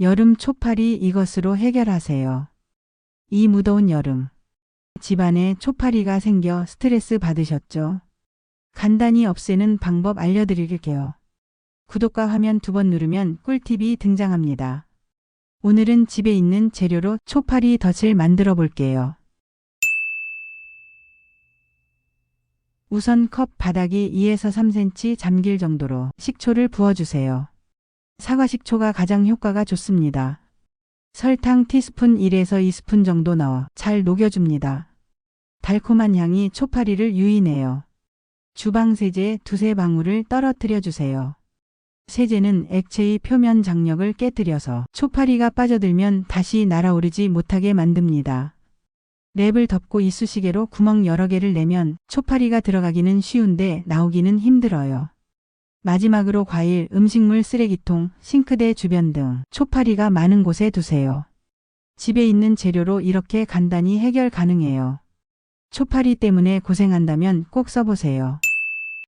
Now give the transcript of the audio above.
여름 초파리 이것으로 해결하세요. 이 무더운 여름. 집안에 초파리가 생겨 스트레스 받으셨죠? 간단히 없애는 방법 알려드릴게요. 구독과 화면 두 번 누르면 꿀팁이 등장합니다. 오늘은 집에 있는 재료로 초파리 덫을 만들어 볼게요. 우선 컵 바닥이 2에서 3cm 잠길 정도로 식초를 부어주세요. 사과 식초가 가장 효과가 좋습니다. 설탕 티스푼 1에서 2스푼 정도 넣어 잘 녹여줍니다. 달콤한 향이 초파리를 유인해요. 주방 세제 두세 방울을 떨어뜨려 주세요. 세제는 액체의 표면 장력을 깨뜨려서 초파리가 빠져들면 다시 날아오르지 못하게 만듭니다. 랩을 덮고 이쑤시개로 구멍 여러 개를 내면 초파리가 들어가기는 쉬운데 나오기는 힘들어요. 마지막으로 과일, 음식물 쓰레기통, 싱크대 주변 등 초파리가 많은 곳에 두세요. 집에 있는 재료로 이렇게 간단히 해결 가능해요. 초파리 때문에 고생한다면 꼭 써보세요.